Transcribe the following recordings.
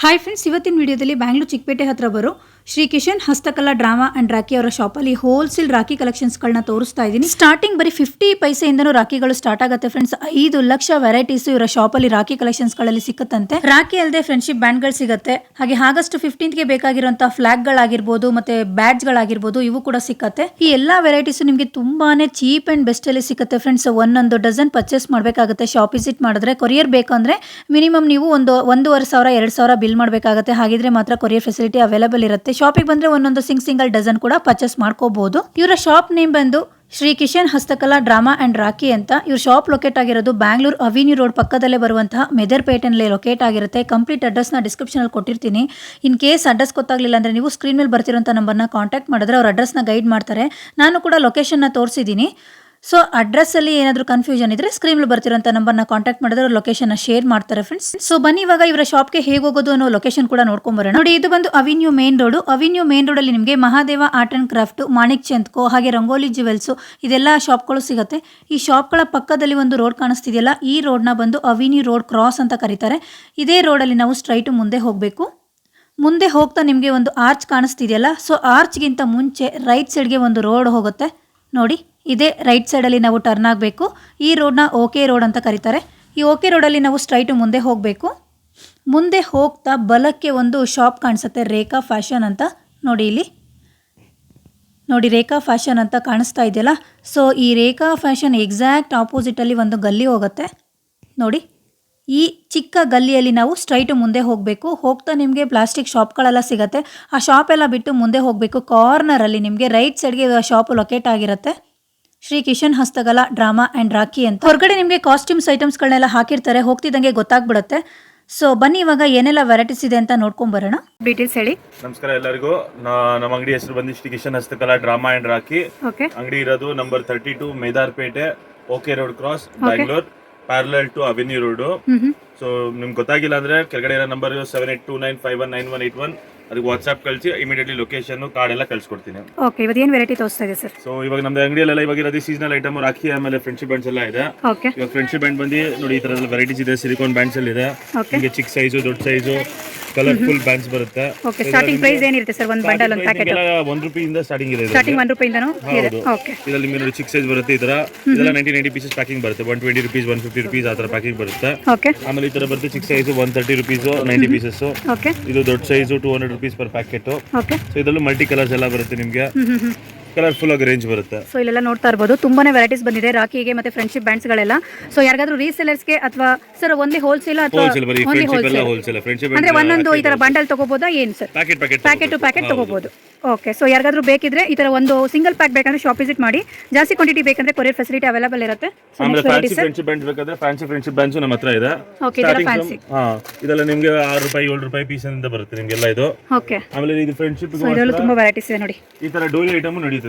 Hi friends ಇವತ್ತಿನ ವಿಡಿಯೋದಲ್ಲಿ ಬ್ಯಾಂಗ್ಳೂರು ಚಿಕ್ಕಪೇಟೆ ಹತ್ರ ಬರೋ ಶ್ರೀ ಕಿಶನ್ ಹಸ್ತಕಲಾ, ಡ್ರಾಮಾ ಅಂಡ್ ರಾಖಿ ಅವರ ಶಾಪಲ್ಲಿ ಹೋಲ್ಸೇಲ್ ರಾಖಿ ಕಲೆಕ್ಷನ್ಸ್ಗಳನ್ನ ತೋರಿಸ್ತಾ ಇದ್ದೀನಿ. ಸ್ಟಾರ್ಟಿಂಗ್ ಬರೀ ಫಿಫ್ಟಿ ಪೈಸೆಯಿಂದನೂ ರಾಖಿಗಳು ಸ್ಟಾರ್ಟ್ ಆಗುತ್ತೆ ಫ್ರೆಂಡ್ಸ್ ಐದು ಲಕ್ಷ ವೆರೈಟೀಸ್ ಇವರ ಶಾಪಲ್ಲಿ ರಾಖಿ ಕಲೆಕ್ಷನ್ಸ್ಗಳಲ್ಲಿ ಸಿಕ್ಕತ್ತಂತೆ. ರಾಖಿ ಅಲ್ಲದೆ ಫ್ರೆಂಡ್ಶಿಪ್ ಬ್ಯಾಂಡ್ಗಳು ಸಿಗುತ್ತೆ. ಹಾಗೆ ಆಗಸ್ಟ್ ಫಿಫ್ಟೀನ್ತ್ಗೆ ಬೇಕಾಗಿರುವಂತಹ ಫ್ಲಾಗ್ಗಳಾಗಿರ್ಬೋದು ಮತ್ತೆ ಬ್ಯಾಡ್ಜ್ಗಳಾಗಿರ್ಬೋದು ಇವು ಕೂಡ ಸಿಕ್ಕತ್ತೆ. ಈ ಎಲ್ಲಾ ವೆರೈಟೀಸ್ ನಿಮಗೆ ತುಂಬಾನೇ ಚೀಪ್ ಅಂಡ್ ಬೆಸ್ಟ್ ಅಲ್ಲಿ ಸಿಕ್ಕತ್ತೆ ಫ್ರೆಂಡ್ಸ್ ಒಂದೊಂದು ಡಜನ್ ಪರ್ಚೇಸ್ ಮಾಡಬೇಕಾಗುತ್ತೆ. ಶಾಪ್ ವಿಸಿಟ್ ಮಾಡಿದ್ರೆ ಕೊರಿಯರ್ ಬೇಕಂದ್ರೆ ಮಿನಿಮಮ್ ನೀವು ಒಂದು ಒಂದೂವರೆ ಸಾವಿರ, ಎರಡು ಸಾವಿರ ಬಿಲ್ ಮಾಡಬೇಕಾಗುತ್ತೆ. ಹಾಗಿದ್ರೆ ಮಾತ್ರ ಕೊರಿಯರ್ ಫೆಸಿಲಿಟಿ ಅವೈಲೇಬಲ್ ಇರುತ್ತೆ. ಶಾಪಿಗೆ ಬಂದ್ರೆ ಒಂದೊಂದು ಸಿಂಗ್ ಸಿಂಗಲ್ ಡಜನ್ ಕೂಡ ಪರ್ಚೇಸ್ ಮಾಡ್ಕೋಬಹುದು ಇವರ ಶಾಪ್ ನೇಮ್ ಬಂದು ಶ್ರೀ ಕಿಶನ್ ಹಸ್ತಕಲಾ ಡ್ರಾಮಾ ಅಂಡ್ ರಾಖಿ ಅಂತ. ಇವ್ರ ಶಾಪ್ ಲೊಕೇಟ್ ಆಗಿರೋದು ಬ್ಯಾಂಗ್ಳೂರ್ ಅವಿನ್ಯೂ ರೋಡ್ ಪಕ್ಕದಲ್ಲೇ ಬರುವಂತಹ ಮೆದರ್ಪೇಟೆನಲ್ಲಿ ಲೊಕೇಟ್ ಆಗಿರುತ್ತೆ. ಕಂಪ್ಲೀಟ್ ಅಡ್ರೆಸ್ನ ಡಿಸ್ಕ್ರಿಪ್ಷನಲ್ಲಿ ಕೊಟ್ಟಿರ್ತೀನಿ. ಇನ್ ಕೇಸ್ ಅಡ್ರೆಸ್ ಗೊತ್ತಾಗಲಿಲ್ಲ ಅಂದರೆ ನೀವು ಸ್ಕ್ರೀನ್ ಮೇಲೆ ಬರ್ತಿರೋಂಥ ನಂಬರ್ನ ಕಾಂಟ್ಯಾಕ್ಟ್ ಮಾಡಿದ್ರೆ ಅವ್ರ ಅಡ್ರೆಸ್ನ ಗೈಡ್ ಮಾಡ್ತಾರೆ. ನಾನು ಕೂಡ ಲೊಕೇಶನ್ನ ತೋರಿಸಿದ್ದೀನಿ. ಸೊ ಅಡ್ರೆಸ್ಸಲ್ಲಿ ಏನಾದರೂ ಕನ್ಫ್ಯೂಷನ್ ಇದ್ರೆ ಸ್ಕ್ರೀನ್ ಬರ್ತಿರೋಂಥ ನಂಬರ್ನ ಕಾಂಟ್ಯಾಕ್ಟ್ ಮಾಡಿದ್ರೆ ಲೊಕೇಶನ್ನ ಲೊಕೇಶನ್ ಶೇರ್ ಮಾಡ್ತಾರೆ ಫ್ರೆಂಡ್ಸ್ ಸೊ ಬನ್ನಿ ಇವಾಗ ಇವರ ಶಾಪ್ಗೆ ಹೇಗೆ ಹೋಗೋದು ಅನ್ನೋ ಲೊಕೇಶನ್ ಕೂಡ ನೋಡ್ಕೊಂಬರೋಣ ನೋಡಿ, ಇದು ಬಂದು avenue main road avenue main road ಅಲ್ಲಿ ನಿಮಗೆ Mahadeva art and craft Manik ಚಂದ್ಕೋ ಹಾಗೆ ರಂಗೋಲಿ ಜುವೆಲ್ಸ್ ಇದೆಲ್ಲ ಶಾಪ್ಗಳು ಸಿಗುತ್ತೆ. ಈ ಶಾಪ್ಗಳ ಪಕ್ಕದಲ್ಲಿ ಒಂದು ರೋಡ್ ಕಾಣಿಸ್ತಿದೆಯಲ್ಲ, ಈ ರೋಡ್ನ ಬಂದು ಅವಿನ್ಯೂ ರೋಡ್ ಕ್ರಾಸ್ ಅಂತ ಕರೀತಾರೆ. ಇದೇ ರೋಡಲ್ಲಿ ನಾವು ಸ್ಟ್ರೈಟ್ ಮುಂದೆ ಹೋಗಬೇಕು. ಮುಂದೆ ಹೋಗ್ತಾ ನಿಮಗೆ ಒಂದು ಆರ್ಚ್ ಕಾಣಿಸ್ತಿದೆಯಲ್ಲ ಸೊ ಆರ್ಚ್ಗಿಂತ ಮುಂಚೆ ರೈಟ್ ಸೈಡ್ಗೆ ಒಂದು ರೋಡ್ ಹೋಗುತ್ತೆ. ನೋಡಿ. ಇದೇ ರೈಟ್ ಸೈಡಲ್ಲಿ ನಾವು ಟರ್ನ್ ಆಗಬೇಕು. ಈ ರೋಡ್ನ ಓಕೆ ರೋಡ್ ಅಂತ ಕರೀತಾರೆ. ಈ ಓಕೆ ರೋಡಲ್ಲಿ ನಾವು ಸ್ಟ್ರೈಟು ಮುಂದೆ ಹೋಗಬೇಕು. ಮುಂದೆ ಹೋಗ್ತಾ ಬಲಕ್ಕೆ ಒಂದು ಶಾಪ್ ಕಾಣಿಸುತ್ತೆ, ರೇಖಾ ಫ್ಯಾಷನ್ ಅಂತ. ನೋಡಿ ಇಲ್ಲಿ. ನೋಡಿ, ರೇಖಾ ಫ್ಯಾಷನ್ ಅಂತ ಕಾಣಿಸ್ತಾ ಇದೆಯಲ್ಲ? ಸೊ ಈ ರೇಖಾ ಫ್ಯಾಷನ್ ಎಕ್ಸಾಕ್ಟ್ ಆಪೋಸಿಟಲ್ಲಿ ಒಂದು ಗಲ್ಲಿ ಹೋಗುತ್ತೆ. ನೋಡಿ, ಈ ಚಿಕ್ಕ ಗಲ್ಲಿಯಲ್ಲಿ ನಾವು ಸ್ಟ್ರೈಟು ಮುಂದೆ ಹೋಗಬೇಕು. ಹೋಗ್ತಾ ನಿಮಗೆ ಪ್ಲಾಸ್ಟಿಕ್ ಶಾಪ್ಗಳೆಲ್ಲ ಸಿಗುತ್ತೆ. ಆ ಶಾಪ್ ಎಲ್ಲ ಬಿಟ್ಟು ಮುಂದೆ ಹೋಗಬೇಕು. ಕಾರ್ನರಲ್ಲಿ ನಿಮಗೆ ರೈಟ್ ಸೈಡ್ಗೆ ಶಾಪ್ ಲೊಕೇಟ್ ಆಗಿರುತ್ತೆ. ಶ್ರೀ ಕಿಶನ್ ಹಸ್ತಗಲ ಡ್ರಾಮಾ ಅಂಡ್ ರಾಖಿ ಅಂತ. ಹೊರಗಡೆ ನಿಮಗೆ ಕಾಸ್ಟ್ಯೂಮ್ಸ್ ಐಟಮ್ಸ್ಗಳನ್ನೆಲ್ಲ ಹಾಕಿರ್ತಾರೆ ಹೋಗ್ತಿದ್ದಂಗೆ ಗೊತ್ತಾಗ್ಬಿಡುತ್ತೆ. ಸೊ ಬನ್ನಿ ಇವಾಗ ಏನೆಲ್ಲ ವೆರೈಟೀಸ್ ಇದೆ ಅಂತ ನೋಡ್ಕೊಂಡ್ ಬರೋಣ. ಡೀಟೇಲ್ಸ್ ಹೇಳಿ. ನಮಸ್ಕಾರ ಎಲ್ಲರಿಗೂ. ನಾ- ನಮ್ಮ ಅಂಗಡಿ ಹೆಸರು ಬಂದು Shri Kishan Hastakala drama and rakhi. Okay ಅಂಗಡಿ ಇರೋದು number thirty two Medarpete okay road cross Bangalore parallel to avenue road so ನಿಮ್ಗೆ ಗೊತ್ತಾಗಿಲ್ಲ ಅಂದ್ರೆ ಕೆಳಗಡೆ ಇರೋ number seven eight two nine five one nine one eight one ಅದಕ್ಕೆ WhatsApp ಕಳಿಸಿ immediately location card ಎಲ್ಲ ಕಳ್ಸಿಕೊಡ್ತೀನಿ. ಓಕೆ ಇವತ್ತು ಏನು ವೆರೈಟಿ ತೋರಿಸ್ತಾ ಇದೆ ಸರ್ ಸೊ ಇವಾಗ ನಮ್ದು ಅಂಗಡಿಯಲ್ಲೆಲ್ಲ ಇವಾಗ ಇರೋದು ಸೀಸನಲ್ ಐಟಮ್ ರಾಖಿ ಆಮೇಲೆ ಫ್ರೆಂಡ್ಶಿಪ್ ಬ್ಯಾಂಡ್ಸ್ ಎಲ್ಲ ಇದೆ. ಓಕೆ ಇವಾಗ ಫ್ರೆಂಡ್ಶಿಪ್ ಬ್ಯಾಂಡ್ ಬಂದು ನೋಡಿ ಈ ತರದ ವೆರೈಟೀಸ್ ಇದೆ ಸಿಲಿಕಾನ್ ಬ್ಯಾಂಡ್ಸ್ ಅಲ್ಲಿ ಇದೆ. ಓಕೆ ನಿಮಗೆ ಚಿಕ್ಕ ಸೈಜು ದೊಡ್ಡ ಸೈಜು ಕಲರ್ಫುಲ್ ಬ್ಯಾಂಡ್ಸ್ ಬರುತ್ತೆ. ಓಕೆ ಸ್ಟಾರ್ಟಿಂಗ್ ಪ್ರೈಸ್ ಏನಿರುತ್ತೆ ಸರ್ ಒಂದು ಬಂಡಲ್ ಒಂದು ಪ್ಯಾಕೆಟ್ ಒಂದ್ ರೂಪಾಯಿಂದ ಸ್ಟಾರ್ಟಿಂಗ್ ಇದೆ ಸ್ಟಾರ್ಟಿಂಗ್ ಒಂದು ರೂಪಾಯಿಂದನೂ? ಇದೆ. ಓಕೆ ಇದರಲ್ಲಿ ನಿಮಗೆ ನೋಡಿ ಚಿಕ್ಕ ಸೈಜ್ ಬರುತ್ತೆ ಇದರ ಇದರ ಇದೆಲ್ಲ ನೈಂಟಿ ನೈಂಟಿ ಪೀಸಸ್ ಪ್ಯಾಕಿಂಗ್ ಬರುತ್ತೆ. One twenty rupees one fifty rupees ಆ ತರ ಪ್ಯಾಕಿಂಗ್ ಬರುತ್ತೆ. ಓಕೆ ಆಮೇಲೆ ಈ ಬರುತ್ತೆ ಚಿಕ್ಕ size one thirty rupees ninety pieces okay ಇದು ದೊಡ್ಡ size two hundred rupees per packet okay so ಇದರಲ್ಲಿ ಮಲ್ಟಿ ಕಲರ್ಸ್ ಎಲ್ಲ ಬರುತ್ತೆ ನಿಮಗೆ. ಕಲರ್ಫುಲ್ ಆಗಿ ರೇಂಜ್ ಬರುತ್ತೆ. ಸೊ ಇಲ್ಲೆಲ್ಲ ನೋಡ್ತಾ ಇರ್ಬೋದು. ತುಂಬಾನೇ ವೆರೈಟೀಸ್ ಬಂದಿದೆ. ರಾಖಿಗೆ ಮತ್ತೆ ಫ್ರೆಂಡ್ಶಿಪ್ ಬ್ಯಾಂಡ್ಸ್ಗಳೆಲ್ಲ ಸೊ ಯಾರಿಗಾದ್ರೂ ರೀಸೆಲರ್ಸ್ಗೆ ಅಥವಾ ಸರ್ ಒಂದೇ ಹೋಲ್ಸೇಲ್ ಅಥವಾ ಹೋಲ್ಸೇಲ್ ಬರೀ ಓನ್ಲಿ ಫ್ರೆಂಡ್ಶಿಪ್ ಎಲ್ಲ ಹೋಲ್ಸೇಲ್ ಹೋಲ್ಸೇಲ್ ಫ್ರೆಂಡ್ಶಿಪ್ ಅಂದ್ರೆ ಒಂದೊಂದು ಈ ತರ ಬಂಡಲ್ ತಗೋಬೋದಾ? ಏನು sir packet packet packet two packet ತಗೋಬಹುದು ಓಕೆ ಸೊ ಯಾರಿಗಾದ್ರೂ ಬೇಕಿದ್ರೆ ಈ ತರ ಒಂದು ಸಿಂಗಲ್ ಪ್ಯಾಕ್ ಬೇಕಂದ್ರೆ ಶಾಪ್ ವಿಸಿಟ್ ಮಾಡಿ. ಜಾಸ್ತಿ ಕ್ವಾಂಟಿಟಿ ಬೇಕಂದ್ರೆ ಕೊರಿಯರ್ ಫೆಸಿಲಿಟಿ ಅವೈಲೇಬಲ್ ಇರುತ್ತೆ. ಆಮೇಲೆ next fancy varieties friendship bands ಬೇಕಾದ್ರೆ ಫ್ಯಾನ್ಸಿ ಫ್ರೆಂಡ್ಶಿಪ್ ಬ್ಯಾಂಡ್ಸ್ ನಮ್ಮ ಹತ್ರ ಇದೆ. ಓಕೆ ಇದೆಲ್ಲ Starting from- ಹಾ ಇದೆಲ್ಲ ನಿಮ್ಗೆ ಆರು ರೂಪಾಯಿ ಏಳು ರೂಪಾಯಿ ಪೀಸ್ ಇಂದ ಬರುತ್ತೆ ನಿಮ್ಗೆಲ್ಲ ಇದು. ಓಕೆ ಆಮೇಲೆ ಇದು ಫ್ರೆಂಡ್ಶಿಪ್ ಸೊ ಇದರಲ್ಲೂ ತುಂಬಾ ವೆರೈಟೀಸ್ ಇದೆ ನೋಡಿ. ಈ ತರ ಡೋಲಿ ಐಟಮ್ ನಡೀತದೆ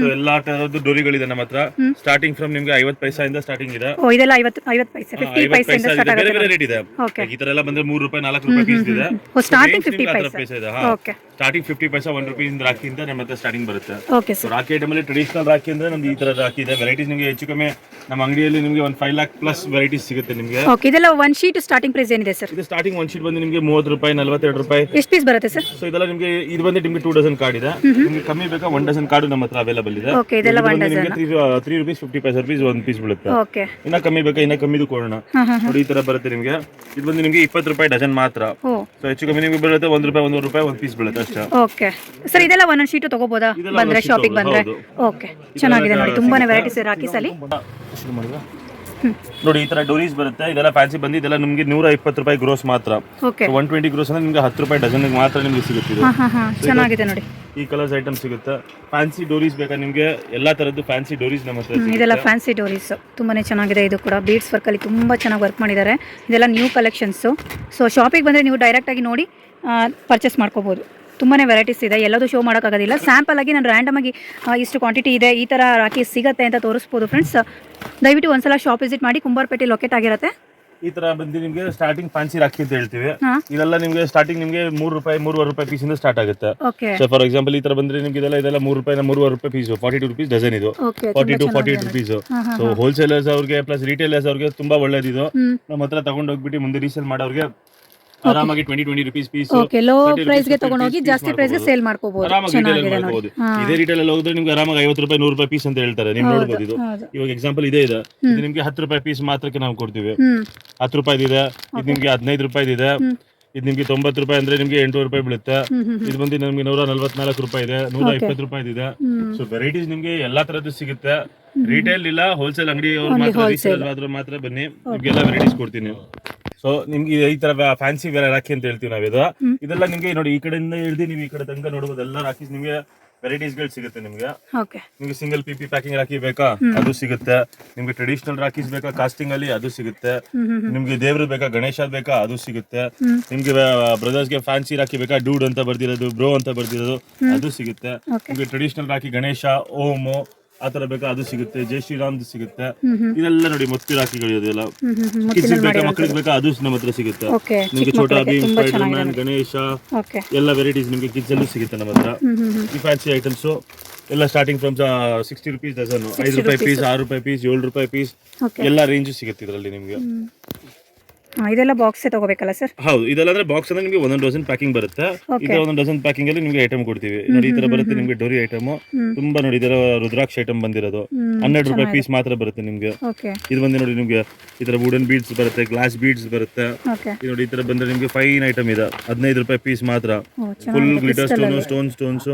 ಸೊ ಎಲ್ಲಾ ತರದ್ದು ಡೋರಿಗಳಿದೆ ನಮ್ಮ ಹತ್ರ. ಸ್ಟಾರ್ಟಿಂಗ್ ಫ್ರಮ್ ನಿಮ್ಗೆ ಐವತ್ ಪೈಸಾ ಇಂದ ಸ್ಟಾರ್ಟಿಂಗ್ ಇದೆ. ಓ ಇದೆಲ್ಲ ಐವತ್ತು ಐವತ್ತು ಪೈಸೆ ಫಿಫ್ಟಿ ಐವತ್ ಪೈಸೆಯಿಂದ ಪೈಸಾ ಸ್ಟಾರ್ಟ್ ಇದೆ. ಬೇರೆ ಬೇರೆ ರೇಟ್ ಇದೆ. ಓಕೆ ಈ ತರ ಎಲ್ಲ ಬಂದ್ರೆ ಮೂರು ರೂಪಾಯಿ ನಾಲ್ಕು ರೂಪಾಯಿ ಪೀಸ್ ಇದೆ. ಓ ಸ್ಟಾರ್ಟಿಂಗ್ ಫಿಫ್ಟಿ ಪೈಸೆ. ಇದೆ. Okay starting fifty paisa one rupees ಇಂದ ರಾಖಿ ಇಂದ ನಮ್ಮ ಹತ್ರ ಸ್ಟಾರ್ಟಿಂಗ್ ಬರುತ್ತೆ ಓಕೆ ಸೊ ರಾಖಿ ಐಟಮ್ ಅಲ್ಲಿ ಟ್ರೆಡಿಷನಲ್ ರಾಖಿ ಅಂದ್ರೆ ನಮ್ದು ಈ ತರ ರಾಖಿ ಇದೆ. ವೆರೈಟೀಸ್ ನಿಮಗೆ ಹೆಚ್ಚು ಕಮ್ಮಿ ನಮ್ಮ ಅಂಗಡಿಯಲ್ಲಿ ನಿಮಗೆ ಒಂದು ಫೈವ್ ಲಾಕ್ ಪ್ಲಸ್ ವೆರೈಟೀಸ್ ಸಿಗುತ್ತೆ ನಿಮಗೆ. ಓಕೆ ಇದೆಲ್ಲ ಒನ್ ಶೀಟ್ ಸ್ಟಾರ್ಟಿಂಗ್ ಪ್ರೈಸ್ ಏನಿದೆ ಸರ್ ಇದು ಸ್ಟಾರ್ಟಿಂಗ್ ಒನ್ ಶೀಟ್ ಬಂದು ನಿಮಗೆ ಮೂವತ್ತು ರೂಪಾಯಿ ನಲ್ವತ್ತೆರಡು ರೂಪಾಯಿ. ಎಷ್ಟು ಪೀಸ್ ಬರುತ್ತೆ ಸರ್ ಸೊ ಇದೆಲ್ಲ ನಿಮಗೆ ಇದು ಬಂದು ನಿಮಗೆ ಟೂ ಡಜನ್ ಕಾರ್ಡ್ ಇದೆ. ನಿಮಗೆ ಕಮ್ಮಿ ಬೇಕಾ ಒನ್ ಡಜನ್ ಕಾರ್ಡ್ ನಮ್ಮ ಹತ್ರ ಅವೈಲಬಲ್ ಇದೆ. ಓಕೆ ಇದೆಲ್ಲ ನಿಮಗೆ three rupees fifty five rupees ಒಂದ್ ಪೀಸ್ ಬೀಳುತ್ತೆ. ಓಕೆ ಇನ್ನ ಕಮ್ಮಿ ಬೇಕಾ? ಇನ್ನ ಕಮ್ಮಿದು ಕೊಡೋಣ. ನೋಡಿ ಈ ತರ ಬರುತ್ತೆ ನಿಮಗೆ. ಇದು ಬಂದು ನಿಮಗೆ ಇಪ್ಪತ್ತು ರೂಪಾಯಿ ಡಜನ್ ಮಾತ್ರ. ಓ. ಸೊ ಹೆಚ್ಚು ಕಮ್ಮಿ ನಿಮಗೆ ಬೀಳುತ್ತೆ ಒಂದು ರೂಪಾಯಿ ಒಂದ್ ರೂಪಾಯಿ ಒಂದ್ ಪೀಸ್ ಬೀಳುತ್ತೆ ಅಷ್ಟೇ. ಓಕೆ ಸರ್ ಇದೆಲ್ಲ ಒಂದೊಂದು ಶೀಟ್ ತಗೋಬೋದಾ? ಇದೆಲ್ಲ ಬಂದ್ರೆ ಶಾಪಿಂಗ್ ಶಾಪಿಗೆ ಬಂದ್ರೆ? ಹೌದು. ಓಕೆ ಚೆನ್ನಾಗಿದೆ ನೋಡಿ. ತುಂಬಾನೇ ವೆರೈಟೀಸ್ ಇದೆ. ರಾಕೀಸಲ್ಲಿ ಶುರು ಮಾಡಿದ್ರಾ? ನೋಡಿ ಈ ತರ ಡೋರೀಸ್ ಬರುತ್ತೆ. ಇದೆಲ್ಲ ಫ್ಯಾನ್ಸಿ ಬಂದು ಇದೆಲ್ಲ ನಿಮಗೆ ನೂರ ಇಪ್ಪತ್ತು ರೂಪಾಯಿ ಗ್ರೋಸ್ ಮಾತ್ರ. ಓಕೆ ಒನ್ ಟ್ವೆಂಟಿ ಗ್ರೋಸ್ ಅಂದ್ರೆ ನಿಮಗೆ ಹತ್ತು ರೂಪಾಯಿ ಡಜನ್ ಮಾತ್ರ ನಿಮಗೆ ಸಿಗುತ್ತೆ ಚೆನ್ನಾಗಿದೆ ನೋಡಿ. ಈ ಕಲರ್ಸ್ ಐಟಮ್ ಸಿಗುತ್ತೆ. ಫ್ಯಾನ್ಸಿ ಡೋರೀಸ್ ಬೇಕಾ ನಿಮಗೆ? ಎಲ್ಲಾ ತರದ್ದು ಫ್ಯಾನ್ಸಿ ಡೋರೀಸ್ ನಮ್ಮ ಹತ್ರ ಇದೆಲ್ಲ ಫ್ಯಾನ್ಸಿ ಡೋರೀಸ್. ತುಂಬಾನೇ ಚೆನ್ನಾಗಿದೆ ಇದು ಕೂಡ. ಬೀಡ್ಸ್ ವರ್ಕಲ್ಲಿ ತುಂಬಾ ಚೆನ್ನಾಗಿ ವರ್ಕ್ ಮಾಡಿದ್ದಾರೆ. ಇದೆಲ್ಲ ನ್ಯೂ ಕಲೆಕ್ಷನ್ಸ್ ಸೊ ಶಾಪಿಗೆ ಬಂದ್ರೆ ನೀವು ಡೈರೆಕ್ಟ್ ಆಗಿ ನೋಡಿ ಪರ್ಚೇಸ್ ಮಾಡ್ಕೋಬೋದು. ತುಂಬಾ ವೆರೈಟೀಸ್ ಇದೆ. ಎಲ್ಲದೂ ಶೋ ಮಾಡೋಕ್ಕಾಗೋದಿಲ್ಲ. ಸ್ಯಾಂಪಲ್ ಆಗಿ ನಾನು ರ್ಯಾಂಡಮ್ ಆಗಿ ಇಷ್ಟು ಕ್ವಾಂಟಿಟಿ ಇದೆ. ಈ ಥರ ರಾಕಿ ಸಿಗುತ್ತೆ ಅಂತ ತೋರಿಸ್ಬೋದು ಫ್ರೆಂಡ್ಸ್ ದಯವಿಟ್ಟು ಒಂದ್ಸಲ ಶಾಪ್ ವಿಸಿಟ್ ಮಾಡಿ ಕುಂಬಾರಪೇಟೆ ಲೊಕೇಟ್ ಆಗಿರುತ್ತೆ. ಈ ತರ ಬಂದು ನಿಮಗೆ ಸ್ಟಾರ್ಟಿಂಗ್ ಫ್ಯಾನ್ಸಿ ರಾಖಿ ಅಂತ ಹೇಳ್ತೀವಿ. ಇದೆಲ್ಲ ನಿಮಗೆ ಸ್ಟಾರ್ಟಿಂಗ್ ನಿಮಗೆ ಮೂರು ರೂಪಾಯಿ ಮೂರುವರೆ ರೂಪಾಯಿ ಪೀಸ್ ಇಂದ ಸ್ಟಾರ್ಟ್ ಆಗುತ್ತೆ. ಸೊ ಫಾರ್ ಎಕ್ಸಾಂಪಲ್ ಈ ತರ ಬಂದ್ರೆ ನಿಮ್ಗೆ ಇದೆಲ್ಲ ಇದೆಲ್ಲ ಮೂರು ರೂಪಾಯಿ ಮೂರುವರೆ ರೂಪಾಯಿ piece forty two rupees dozen ಇದು forty two forty eight rupees so wholesalers ಅವ್ರಿಗೆ ಪ್ಲಸ್ ರಿಟೇಲರ್ಸ್ ಅವ್ರಿಗೆ ತುಂಬಾ ಒಳ್ಳೇದಿದು. ನಮ್ಮ ಹತ್ರ ತಗೊಂಡು ಹೋಗ್ಬಿಟ್ಟು ಮುಂದೆ ರೀಸೇಲ್ ಮಾಡೋರಿಗೆ ಆರಾಮಾಗಿ twenty twenty rupees piece okay low ಪ್ರೈಸ್ಗೆ ತಗೊಂಡೋಗಿ ಜಾಸ್ತಿ ಪ್ರೈಸ್ಗೆ ಸೇಲ್ ಮಾಡ್ಕೋಬಹುದು ಆರಾಮಾಗಿ ರಿಟೇಲ್ ಇದೇ ರಿಟೇಲ್ ಅಲ್ಲಿ ಹೋದ್ರೆ ನಿಮ್ಗೆ ಆರಾಮಾಗಿ ಐವತ್ತು ರೂಪಾಯಿ ನೂರು ರೂಪಾಯಿ ಪೀಸ್ ಅಂತ ಹೇಳ್ತಾರೆ. ನೀವು ನೋಡಬಹುದು ಇದು. ಇವಾಗ ಎಕ್ಸಾಂಪಲ್ ಇದೇ ಇದೆ. ಇದು ನಿಮ್ಗೆ ಹತ್ತು ರೂಪಾಯಿ ಪೀಸ್ ಮಾತ್ರಕ್ಕೆ ನಾವು ಕೊಡ್ತೀವಿ. ಹ್ಮ್. ರೂಪಾಯಿ ರೂಪಾಯಿದಿದೆ ಇದು. ನಿಮ್ಗೆ ಹದಿನೈದು ರೂಪಾಯಿದಿದೆ ಇದು. ನಿಮ್ಗೆ ತೊಂಬತ್ತು ರೂಪಾಯಿ ಅಂದ್ರೆ ನಿಮ್ಗೆ ಎಂಟುನೂರು ರೂಪಾಯಿ ಬೀಳುತ್ತೆ. ಇದು ಬಂದು ನಿಮ್ಗೆ ನೂರ ನಲ್ವತ್ನಾಲ್ಕು ರೂಪಾಯಿ ಇದೆ. ನೂರ ಇಪ್ಪತ್ತು ರೂಪಾಯಿ ಇದೆ. ಸೊ ವೆರೈಟೀಸ್ ನಿಮ್ಗೆ ಎಲ್ಲಾ ತರದ್ದು ಸಿಗುತ್ತೆ. ರಿಟೇಲ್ ಇಲ್ಲ ಹೋಲ್ಸೇಲ್ ಅಂಗಡಿ ಅವ್ರು ಮಾತ್ರ ಮಾತ್ರ ಬನ್ನಿ. ನಿಮ್ಗೆಲ್ಲ ವೆರೈಟೀಸ್ ಕೊಡ್ತೀನಿ. ಸೊ ನಿಮ್ಗೆ ಈ ತರ ಫ್ಯಾನ್ಸಿ ವೇರ್ ರಾಖಿ ಅಂತ ಹೇಳ್ತೀವಿ ನಾವಿದು ಇದೆಲ್ಲ ನಿಮ್ಗೆ ನೋಡಿ ಈ ಕಡೆಯಿಂದ ಹಿಡಿದು ನೀವು ಈ ಕಡೆ ತಂಗ ನೋಡಬಹುದು ಎಲ್ಲ ರಾಖಿ ನಿಮ್ಗೆ ವೆರೈಟೀಸ್ಗಳು ಸಿಗುತ್ತೆ ನಿಮ್ಗೆ. ನಿಮ್ಗೆ single P P packing rakhi ಬೇಕಾ? ಅದು ಸಿಗುತ್ತೆ. ನಿಮ್ಗೆ ಟ್ರೆಡಿಷನಲ್ ರಾಖೀಸ್ ಬೇಕಾ? ಕಾಸ್ಟಿಂಗ್ ಅಲ್ಲಿ ಅದು ಸಿಗುತ್ತೆ. ನಿಮ್ಗೆ ದೇವ್ರ ಬೇಕಾ? ಗಣೇಶ ಬೇಕಾ? ಅದು ಸಿಗುತ್ತೆ. ನಿಮ್ಗೆ ಬ್ರದರ್ಸ್ಗೆ ಫ್ಯಾನ್ಸಿ ರಾಖಿ ಬೇಕಾ? ಡೂಡ್ ಅಂತ ಬರ್ದಿರೋದು ಬ್ರೋ ಅಂತ ಬರ್ದಿರೋದು ಅದು ಸಿಗುತ್ತೆ. ನಿಮ್ಗೆ ಟ್ರೆಡಿಷನಲ್ ರಾಖಿ ಗಣೇಶ ಓಮು ಆ ತರ ಬೇಕಾ ಅದು ಸಿಗುತ್ತೆ ಜೈ ಶ್ರೀರಾಮ್ ಸಿಗುತ್ತೆ. ಇದೆಲ್ಲ ನೋಡಿ ಮೊತ್ತಿ ರಾಖಿಗಳು ಇದೆಲ್ಲ ಕಿಡ್ಸ್ ಬೇಕಾ ಮಕ್ಕಳಿಗೆ ಬೇಕಾ ಅದು ನಮ್ಮ ಹತ್ರ ಸಿಗುತ್ತೆ. ನಿಮಗೆ ಛೋಟಾ ಭೀಮ್ ಸ್ಪೈಡರ್ ಮ್ಯಾನ್ ಗಣೇಶ ಎಲ್ಲ ವೆರೈಟೀಸ್ ನಿಮ್ಗೆ ಕಿಡ್ಸ್ ಅಲ್ಲೂ ಸಿಗುತ್ತೆ ನಮ್ಮ ಹತ್ರ. ಈ ಫ್ಯಾನ್ಸಿ ಐಟಮ್ಸ್ ಎಲ್ಲ starting from sixty rupees dozen ಐದು ರೂಪಾಯಿ ಪೀಸ್ ಆರು ರೂಪಾಯಿ ಪೀಸ್ ಏಳು ರೂಪಾಯಿ ಪೀಸ್ ಎಲ್ಲ ರೇಂಜ್ ಸಿಗುತ್ತೆ ಇದರಲ್ಲಿ ನಿಮಗೆ. ಇದೆಲ್ಲ ಬಾಕ್ಸ್ ತಗೋಬೇಕಲ್ಲ ಸರ್ ಹೌದು ಇದೆಲ್ಲ ಅಂದ್ರೆ ಬಾಕ್ಸ್ ಅಂದ್ರೆ ನಿಮಗೆ ಒಂದೊಂದು ಡಜನ್ ಪ್ಯಾಕಿಂಗ್ ಬರುತ್ತೆ. ಇದರ ಒಂದೊಂದು ಡಜನ್ ಪ್ಯಾಕಿಂಗ್ ಅಲ್ಲಿ ನಿಮಗೆ ಐಟಮ್ ಕೊಡ್ತೀವಿ. ನೋಡಿ ಈ ತರ ಬರುತ್ತೆ ನಿಮಗೆ ಡೋರಿ ಐಟಮ್ ತುಂಬಾ ನೋಡಿ ಇದರ ರುದ್ರಾಕ್ಷ ಐಟಮ್ ಬಂದಿರೋದು. ಹನ್ನೆರಡು ರೂಪಾಯಿ ಪೀಸ್ ಮಾತ್ರ ಬರುತ್ತೆ ನಿಮಗೆ. ಇದು ಬಂದು ನೋಡಿ ನಿಮಗೆ ಈ ತರ ವುಡನ್ ಬೀಡ್ಸ್ ಬರುತ್ತೆ ಗ್ಲಾಸ್ ಬೀಡ್ಸ್ ಬರುತ್ತೆ. ಇದು ನೋಡಿ ಈ ತರ ಬಂದ್ರೆ ನಿಮಗೆ ಫೈನ್ ಐಟಮ್ ಇದೆ. ಹದಿನೈದು ರೂಪಾಯಿ ಪೀಸ್ ಮಾತ್ರ. Full glitter stone stone stones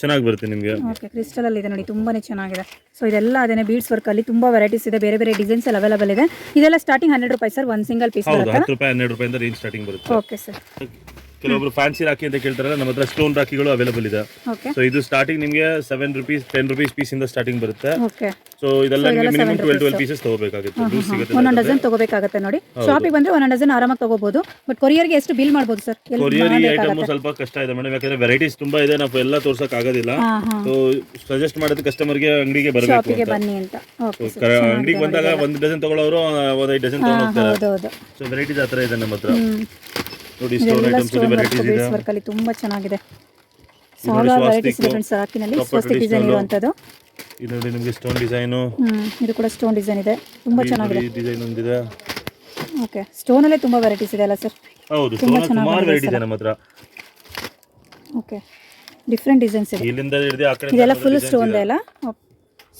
ಚೆನ್ನಾಗಿ ಬರುತ್ತೆ ನಿಮಗೆ. ಕ್ರಿಸ್ಟಲ್ ಅಲ್ಲಿ ಇದೆ ನೋಡಿ ತುಂಬಾನೇ ಚೆನ್ನಾಗಿದೆ. ಸೊ ಇದೆಲ್ಲ ಅದೇನೆ ಬೀಡ್ಸ್ ವರ್ಕ್ ಅಲ್ಲಿ ತುಂಬಾ ವೆರೈಟೀಸ್ ಇದೆ ಬೇರೆ ಬೇರೆ ಡಿಸೈನ್ಸ್ ಅಲ್ಲಿ ಅವೈಲೇಬಲ್ ಇದೆ. ಇದೆಲ್ಲ ಸ್ಟಾರ್ಟಿಂಗ್ ಹಂಡ್ರೆಡ್ ರೂಪಾಯಿ ಸರ್ ಒಂದು ಸಿಂಗಲ್ ಪೀಸ್ ಹೌದು ಬರುತ್ತೆ ಹತ್ತು ರೂಪಾಯಿ ಹನ್ನೆರಡು ರೂಪಾಯಿಂದ ರೇಂಜ್ ಸ್ಟಾರ್ಟಿಂಗ್ ಬರುತ್ತೆ. ಓಕೆ ಸರ್ ಕೆಲವೊಬ್ರು ಫ್ಯಾನ್ಸಿ ರಾಖಿ ಅಂತ ಕೇಳ್ತಾರೆ ನಮ್ಮ ಹತ್ರ ಸ್ಟೋನ್ ರಾಖಿಗಳು ಅವೈಲೇಬಲ್ ಇದೆ. ಸೊ ಇದು ಸ್ಟಾರ್ಟಿಂಗ್ ನಿಮಗೆ seven rupees ten rupees piece ಇಂದ ಸ್ಟಾರ್ಟಿಂಗ್ ಬರುತ್ತೆ. ಸೊ ಇದೆಲ್ಲ ನಿಮಗೆ ಮಿನಿಮಮ್ ಟ್ವೆಲ್ ಟ್ವೆಲ್ ಪೀಸಸ್ ತಗೋಬೇಕಾಗುತ್ತೆ. ಒನ್ ಸಿಗುತ್ತೆ ಒಂದೊಂದು ಡಜನ್ ತಗೋಬೇಕಾಗುತ್ತೆ ನೋಡಿ. ಶಾಪಿಗೆ ಬಂದ್ರೆ ಒಂದೊಂದು ಡಜನ್ ಆರಾಮಾಗಿ ತಗೋಬಹುದು ಬಟ್ ಕೊರಿಯರ್ಗೆ ಎಷ್ಟು ಬಿಲ್ ಮಾಡಬಹುದು ಸರ್ ಕೊರಿಯರ್ ಈ ಐಟಮ್ ಸ್ವಲ್ಪ ಕಷ್ಟ ಇದೆ ಮೇಡಮ್ ಯಾಕಂದ್ರೆ ವೆರೈಟೀಸ್ ತುಂಬಾ ಇದೆ ನಾವು ಎಲ್ಲ ತೋರ್ಸಕ್ ಆಗೋದಿಲ್ಲ. ಸೊ ಸಜೆಸ್ಟ್ ಮಾಡೋದು ಕಸ್ಟಮರ್ಗೆ ಅಂಗಡಿಗೆ ಬರಬೇಕು ಅಂತ. ಅಂಗಡಿಗೆ ಬಂದಾಗ ಒಂದು ಡಜನ್ ತಗೊಳ್ಳೋರು ಒಂದ್ ಐದು ಡಜನ್ ತಗೊಂಡು ಹೋಗ್ತಾರೆ. ಸೊ ವೆರೈಟೀಸ್ ಆ ಥರ ಇದೆ ನಮ್ಮ ಹತ್ರ. ನೋಡಿ ಸ್ಟೋನ್ ಐಟಮ್ಸ್ ಇದೆ ವೆರೈಟೀಸ್ ಇದೆ. ವರ್ಕ್ ಅಲ್ಲಿ ತುಂಬಾ ಚೆನ್ನಾಗಿದೆ. ಸಾವಿರಾರು ವೆರೈಟೀಸ್ ಇದೆ ಫ್ರೆಂಡ್ಸ್ ರಾಕಿನಲ್ಲಿ ಸ್ವಸ್ತಿಕ್ ಡಿಸೈನ್ ಇರುವಂತದ್ದು ಇದು ನೋಡಿ ನಿಮಗೆ ಸ್ಟೋನ್ ಡಿಸೈನ್ ಇದು ಕೂಡ ಸ್ಟೋನ್ ಡಿಸೈನ್ ಇದೆ. ತುಂಬಾ ಚೆನ್ನಾಗಿದೆ. ಡಿಸೈನ್ ಒಂದಿದೆ. ಓಕೆ ಸ್ಟೋನ್ ಅಲ್ಲೇ ತುಂಬಾ ವೆರೈಟೀಸ್ ಇದೆ ಅಲ್ಲ ಸರ್ ಹೌದು ತುಂಬಾ ಸುಮಾರು ವೆರೈಟಿ ಇದೆ ನಮ್ಮ ಹತ್ರ ಓಕೆ ಡಿಫ್ರೆಂಟ್ ಡಿಸೈನ್ಸ್ ಇದೆ. ಇಲ್ಲಿಂದ ಹಿಡಿದು ಆ ಕಡೆ ಇದೆಲ್ಲ ಫುಲ್ ಸ್ಟೋನ್ ಎಲ್ಲ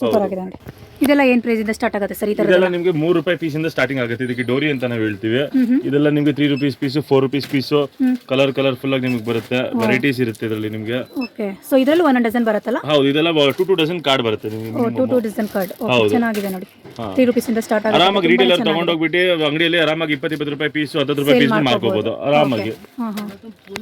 ಸೂಪರ್ ಆಗಿದೆ ನೋಡಿ. ಇದೆಲ್ಲ ಏನ್ ಪ್ರೈಸ್ ಇಂದ ಸ್ಟಾರ್ಟ್ ಆಗುತ್ತೆ ಸರ್ ಇದೆಲ್ಲ ನಿಮಗೆ ಮೂರು ರೂಪಾಯಿ ಪೀಸ್ ಇಂದ ಸ್ಟಾರ್ಟಿಂಗ್ ಆಗುತ್ತೆ. ಇದಕ್ಕೆ ಡೋರಿ ಅಂತ ನಾವು ಹೇಳ್ತೀವಿ ಇದೆಲ್ಲ ನಿಮಗೆ three rupees piece four rupees piece colour colourful ಆಗಿ ನಿಮಗೆ ಬರುತ್ತೆ. ವೆರೈಟೀಸ್ ಇರುತ್ತೆ ಇದರಲ್ಲಿ ನಿಮಗೆ. ಓಕೆ ಸೊ ಇದರಲ್ಲೂ ಒಂದೊಂದು ಡಜನ್ ಬರುತ್ತಲ್ಲ? ಹೌದು ಇದೆಲ್ಲ ಟು ಟು ಡಜನ್ ಕಾರ್ಡ್ ಬರುತ್ತೆ ನಿಮಗೆ ಟೂ ಟೂ ಡಜನ್ ಕಾರ್ಡ್ ಚೆನ್ನಾಗಿದೆ ನೋಡಿ. ತ್ರೀ ರುಪೀಸ್ ಇಂದ ಸ್ಟಾರ್ಟ್ ಆಗುತ್ತೆ. ಆರಾಮಾಗಿ ರೀಟೇಲರ್ ಅಲ್ಲಿ ತಗೊಂಡೋಗ್ಬಿಟ್ಟು ಅಂಗಡಿಯಲ್ಲಿ ಆರಾಮಾಗಿ ಇಪ್ಪತ್ತು ಇಪ್ಪತ್ತು ರೂಪಾಯಿ ಪೀಸ್ ಹತ್ತತ್ತು ರೂಪಾಯಿ ಪೀಸ್ ಮಾಡ್ಕೋಬಹುದು ಆರಾಮಾಗಿ.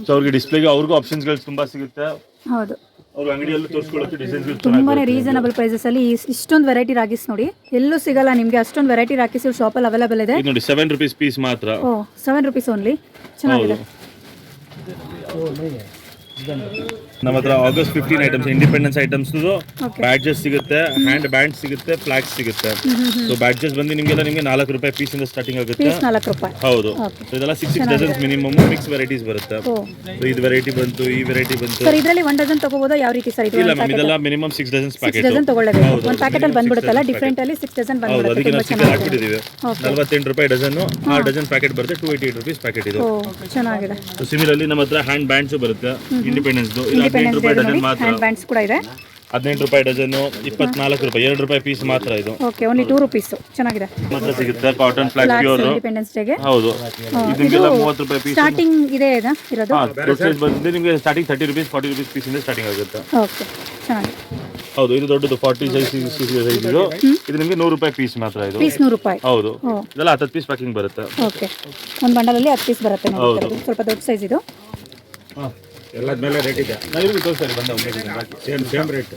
ಸೊ ಅವ್ರಿಗೆ ಡಿಸ್ಪ್ಲೇಗೆ ಅವ್ರಿಗೂ ಆಪ್ಷನ್ಸ್ಗಳು ತುಂಬಾ ಸಿಗುತ್ತೆ. ಹೌದು. ಅವ್ರು ಅಂಗಡಿಯಲ್ಲಿ ತೋರಿಸ್ಕೊಳ್ಳೋಕೆ ಡಿಸೈನ್ಗಳು ತುಂಬಾನೇ ರೀಸನಬಲ್ ಪ್ರೈಸಸ್ ಅಲ್ಲಿ ಇಷ್ಟೊಂದು ವೆರೈಟಿ ರಾಕಿಸ್ ನೋಡಿ. ಎಲ್ಲೂ ಸಿಗಲ್ಲ ನಿಮಗೆ ಅಷ್ಟೊಂದು ವೆರೈಟಿ ರಾಕಿಸ್ ಅಲ್ಲಿ ಅವೈಲೇಬಲ್ ಇದೆ. ನೋಡಿ ಸೆವೆನ್ ರುಪೀಸ್ ಪೀಸ್ ಮಾತ್ರ. ಓ ಸೆವೆನ್ ರುಪೀಸ್ ಓನ್ಲಿ ಚೆನ್ನಾಗಿದೆ. ನಮ್ಮ ಹತ್ರ August fifteen items independence items. Badges ಸಿಗುತ್ತೆ ಹ್ಯಾಂಡ್ ಬ್ಯಾಂಡ್ ಸಿಗುತ್ತೆ ಫ್ಲಾಗ್ಸ್ ಸಿಗುತ್ತೆ. ಸೊ ಬ್ಯಾಡ್ಜಸ್ ಬಂದು ನಿಮಗೆಲ್ಲ ನಿಮಗೆ ನಾಲ್ಕು ರೂಪಾಯಿ ಪೀಸ್ ಇಂದ ಸ್ಟಾರ್ಟಿಂಗ್ ಆಗುತ್ತೆ. ರೂಪಾಯಿ. ಹೌದು. ಸೊ ಇದೆಲ್ಲ six six dozens minimum mix varieties ಬರುತ್ತೆ. ಸೊ ಇದು ವೆರೈಟಿ ಬಂತು ಈ ವೆರೈಟಿ ಬಂತು. ಸರ್ ಇದರಲ್ಲಿ ಒನ್ ಡಜನ್ ತಗೋಬೋದಾ? ಯಾವ ರೀತಿ ಸರ್ ಇಲ್ಲ ಮ್ಯಾಮ್ ಇದೆಲ್ಲ minimum six dozens packet dozen ತಗೊಳ್ಳಬೇಕು ಒಂದು ಪ್ಯಾಕೆಟ್ ಅಲ್ಲಿ ಬಂದ್ಬಿಡುತ್ತಲ್ಲ? ಡಿಫರೆಂಟ್ ಅಲ್ಲಿ ಸಿಕ್ಸ್ ಡಜನ್ ಬಂದ್ಬಿಡುತ್ತೆ. ಅದಕ್ಕೆ ನಾವು ಸ್ಟಿಕ್ಕರ್ ಚೆನ್ನಾಗಿದೆ. ಹಾಕ್ಬಿಟ್ಟಿದ್ದೀವಿ ನಲ್ವತ್ತೆಂಟು ರೂಪಾಯಿ ಡಜನ್ ಆ ಡಜನ್ ಪ್ಯಾಕೆಟ್ ಬರುತ್ತೆ two eighty eight rupees packet ಇದು ಚೆನ್ನಾಗಿದೆ. ಸೊ ಸಿಮಿಲರ್ಲಿ ನಮ್ಮ ಹತ್ರ ಹ್ಯಾಂಡ್ ಬ್ಯಾಂಡ್ಸ್ ಬರುತ್ತೆ. ಇಂಡಿಪೆಂಡೆನ್ಸ್ ಹದಿನೆಂಟು ರೂಪಾಯಿ ಡಜನ್ ಮಾತ್ರ. ಹ್ಯಾಂಡ್ ಬ್ಯಾಂಡ್ಸ್ ಕೂಡ ಇದೆ. ಹದಿನೆಂಟು ರೂಪಾಯಿ ಡಜನ್ ಇಪ್ಪತ್ನಾಲ್ಕು ರೂಪಾಯಿ ಎರಡು ರೂಪಾಯಿ ಪೀಸ್ ಮಾತ್ರ ಇದು. ಓಕೆ ಓನ್ಲಿ ಟೂ ರುಪೀಸ್ ಚೆನ್ನಾಗಿದೆ. ಮಾತ್ರ ಸಿಗುತ್ತೆ ಕಾಟನ್ ಫ್ಲಾಕ್ ಪ್ಯೂರ್ ಇಂಡಿಪೆಂಡೆನ್ಸ್ ಡೇಗೆ ಹೌದು. ಇದು ನಿಮಗೆಲ್ಲ ಮೂವತ್ತು ರೂಪಾಯಿ ಪೀಸ್ ಸ್ಟಾರ್ಟಿಂಗ್ ಇದೆ ಇದಾ ಇರೋದು? ದೊಡ್ಡ ಸೈಜ್ ಬಂದು ನಿಮಗೆ starting thirty rupees forty rupees piece ಇಂದ ಸ್ಟಾರ್ಟಿಂಗ್ ಆಗುತ್ತೆ. ಓಕೆ ಚೆನ್ನಾಗಿದೆ. ಹೌದು ಇದು ದೊಡ್ಡದು ಫಾರ್ಟಿ ಸೈಜ್ ಸೈಜ್ ಇದು. ಇದು ನಿಮಗೆ ನೂರು ರೂಪಾಯಿ ಪೀಸ್ ಮಾತ್ರ ಇದು. ಪೀಸ್ ನೂರು ರೂಪಾಯಿ. ಹೌದು. ಇದೆಲ್ಲ ಹತ್ತು ಪೀಸ್ ಪ್ಯಾಕಿಂಗ್ ಬರುತ್ತೆ. ಓಕೆ ಒಂದು ಬಂಡಲಲ್ಲಿ ಹತ್ತು ಪೀಸ್ ಬರುತ್ತೆ ಸ್ವಲ್ಪ ದೊಡ್ಡ ಸೈಜ್ ಇದು. ಎಲ್ಲದ ಮೇಲೆ ರೇಟ್ ಇದೆ. Same same rate